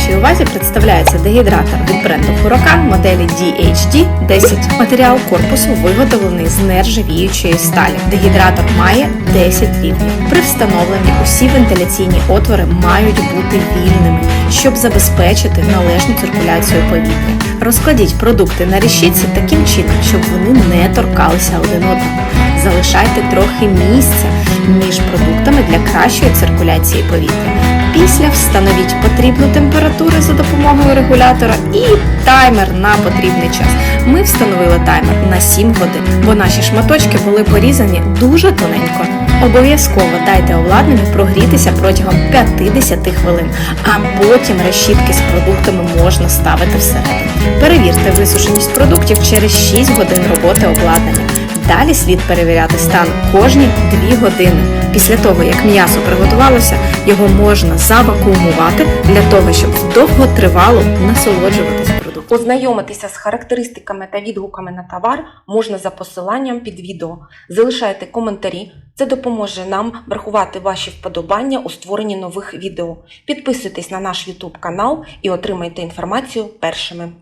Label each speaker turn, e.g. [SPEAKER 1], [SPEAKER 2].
[SPEAKER 1] Вашій увазі представляється дегідратор від бренду Huracan моделі DHD 10. Матеріал корпусу виготовлений з нержавіючої сталі. Дегідратор має 10 рівнів. При встановленні усі вентиляційні отвори мають бути вільними, щоб забезпечити належну циркуляцію повітря. Розкладіть продукти на решітці таким чином, щоб вони не торкалися один одного. Залишайте трохи місця між продуктами для кращої циркуляції повітря. Після встановіть потрібну температуру за допомогою регулятора і таймер на потрібний час. Ми встановили таймер на 7 годин, бо наші шматочки були порізані дуже тоненько. Обов'язково дайте обладнанню прогрітися протягом 50 хвилин, а потім решітки з продуктами можна ставити всередину. Перевірте висушеність продуктів через 6 годин роботи обладнання. Далі слід перевіряти стан кожні 2 години. Після того, як м'ясо приготувалося, його можна завакуумувати для того, щоб довготривало насолоджуватись продуктом.
[SPEAKER 2] Ознайомитися з характеристиками та відгуками на товар можна за посиланням під відео. Залишайте коментарі, це допоможе нам врахувати ваші вподобання у створенні нових відео. Підписуйтесь на наш YouTube канал і отримайте інформацію першими.